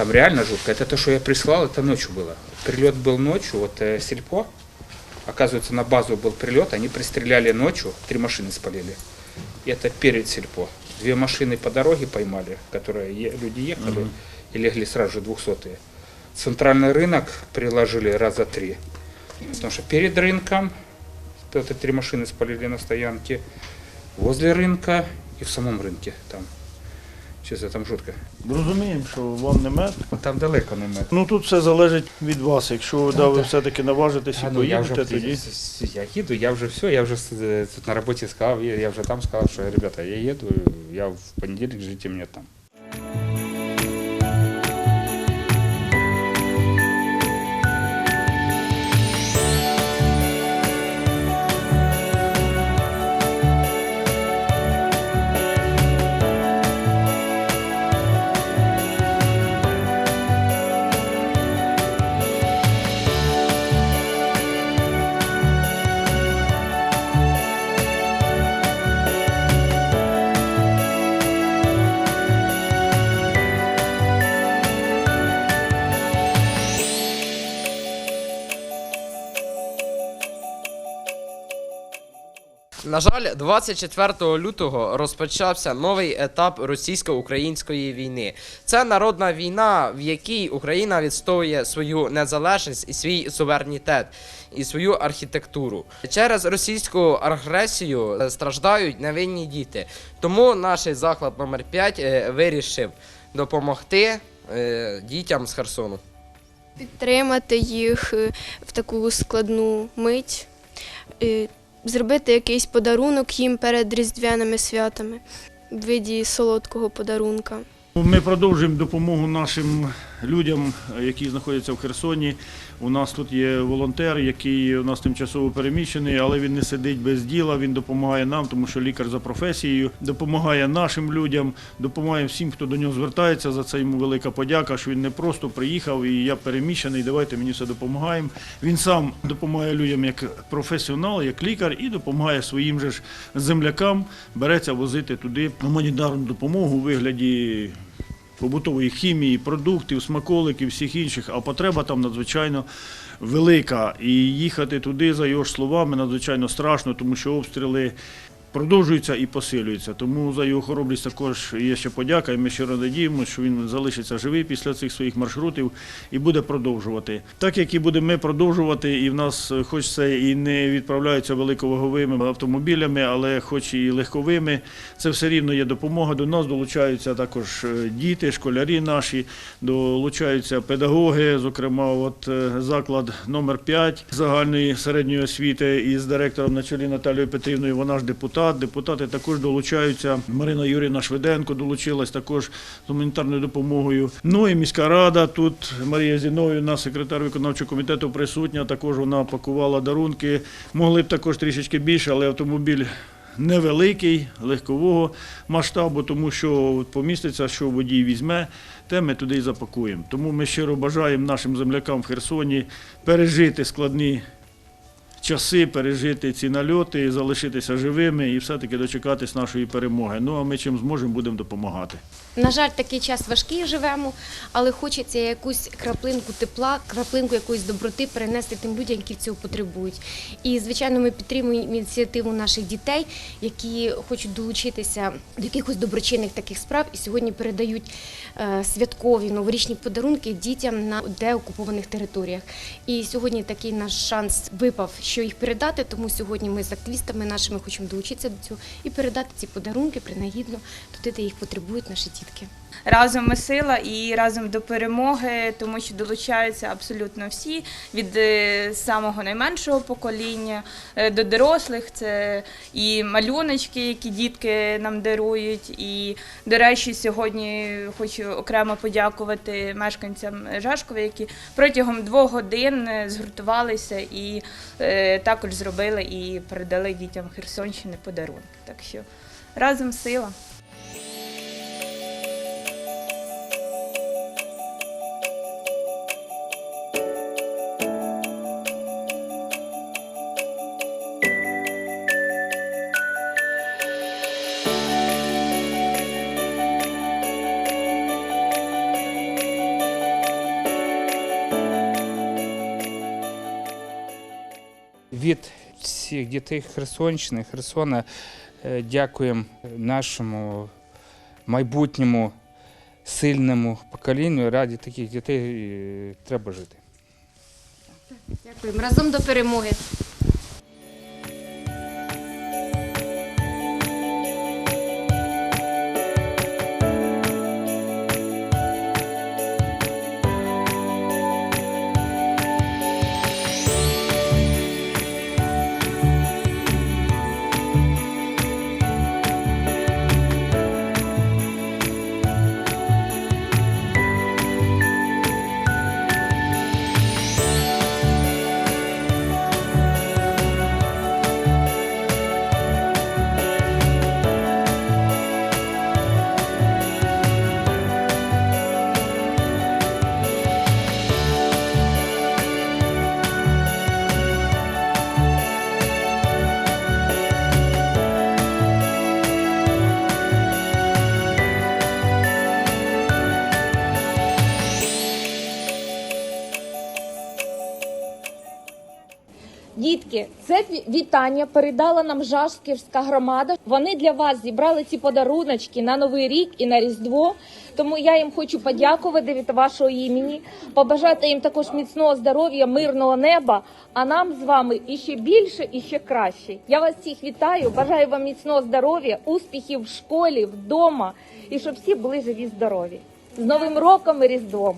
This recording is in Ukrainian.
там реально жутко. Это то, что я прислал, это ночью было. Прилет был ночью, вот э, сельпо. Оказывается, на базу был прилет, они пристреляли ночью, три машины спалили. И это перед сельпо. Две машины по дороге поймали, которые е- люди ехали и легли сразу же двухсотые. Центральный рынок приложили раза три. Потому что перед рынком это три машины спалили на стоянке, возле рынка и в самом рынке там. Чесно, там жутко. Розуміємо, що вам не мед. Там далеко не мед. Ну тут все залежить від вас. Якщо да, ви все-таки наважитесь і ну, поїдете, тоді. я їду, я вже все, я вже тут на роботі сказав, я, я вже там сказав, що ребята, я їду, я в понеділок жити мені там. На жаль, 24 лютого розпочався новий етап російсько-української війни. Це народна війна, в якій Україна відстоює свою незалежність і свій суверенітет і свою архітектуру. Через російську агресію е, страждають невинні діти. Тому наш заклад номер 5 вирішив допомогти е, дітям з Херсону. підтримати їх е, в таку складну мить, е, зробити якийсь подарунок їм перед різдвяними святами в виді солодкого подарунка. Ми продовжуємо допомогу нашим людям, які знаходяться в Херсоні. У нас тут є волонтер, який у нас тимчасово переміщений, але він не сидить без діла. Він допомагає нам, тому що лікар за професією, допомагає нашим людям, допомагає всім, хто до нього звертається. За це йому велика подяка, що він не просто приїхав і я переміщений. Давайте мені все допомагаємо. Він сам допомагає людям як професіонал, як лікар, і допомагає своїм же ж землякам. Береться возити туди гуманітарну допомогу у вигляді побутової хімії, продуктів, смаколиків, всіх інших, а потреба там надзвичайно велика. І їхати туди, за його ж словами, надзвичайно страшно, тому що обстріли продовжуються і посилюються. Тому за його хоробрість також є ще подяка, і ми щиро надіємося, що він залишиться живий після цих своїх маршрутів і буде продовжувати. Так як і будемо ми продовжувати, і в нас, е, хоч це і не відправляються великоваговими автомобілями, але хоч і легковими, це все рівно є допомога. До нас долучаються також е, діти, школярі наші, долучаються педагоги, зокрема, от е, заклад номер 5 загальної середньої освіти із директором на чолі Наталією Петрівною. Вона ж депутат. Депутати також долучаються. Марина Юрівна Швиденко долучилась також з гуманітарною допомогою. Ну і міська рада тут Марія Зіновівна, секретар виконавчого комітету, присутня. Також вона пакувала дарунки. Могли б також трішечки більше, але автомобіль. Невеликий, легкового масштабу, тому що поміститься, що водій візьме, те ми туди і запакуємо. Тому ми щиро бажаємо нашим землякам в Херсоні пережити складні часи, пережити ці нальоти, залишитися живими і все-таки дочекатись нашої перемоги. Ну а ми чим зможемо, будемо допомагати. На жаль, такий час важкий живемо, але хочеться якусь краплинку тепла, краплинку якоїсь доброти перенести тим людям, які цього потребують. І, звичайно, ми підтримуємо ініціативу наших дітей, які хочуть долучитися до якихось доброчинних таких справ і сьогодні передають е, святкові новорічні подарунки дітям на деокупованих територіях. І сьогодні такий наш шанс випав, що їх передати. Тому сьогодні ми з активістами нашими хочемо долучитися до цього і передати ці подарунки принагідно туди, де їх потребують наші дітки. Разом ми сила і разом до перемоги, тому що долучаються абсолютно всі від е, самого найменшого покоління е, до дорослих. Це і малюночки, які дітки нам дарують. І, до речі, сьогодні хочу окремо подякувати мешканцям Жашкова, які протягом двох годин е, згуртувалися і також зробили і передали дітям Херсонщини подарунки. Так що разом сила. Від всіх дітей Херсонщини, Херсона е, дякуємо нашому майбутньому сильному поколінню. Раді таких дітей е, треба жити. Дякуємо. Разом до перемоги. Дітки, це вітання передала нам Жашківська громада. Вони для вас зібрали ці подаруночки на Новий рік і на Різдво. Тому я їм хочу подякувати від вашого імені, побажати їм також міцного здоров'я, мирного неба. А нам з вами іще більше і ще краще. Я вас всіх вітаю, бажаю вам міцного здоров'я, успіхів в школі, вдома і щоб всі були живі, здорові. З Новим роком і Різдвом!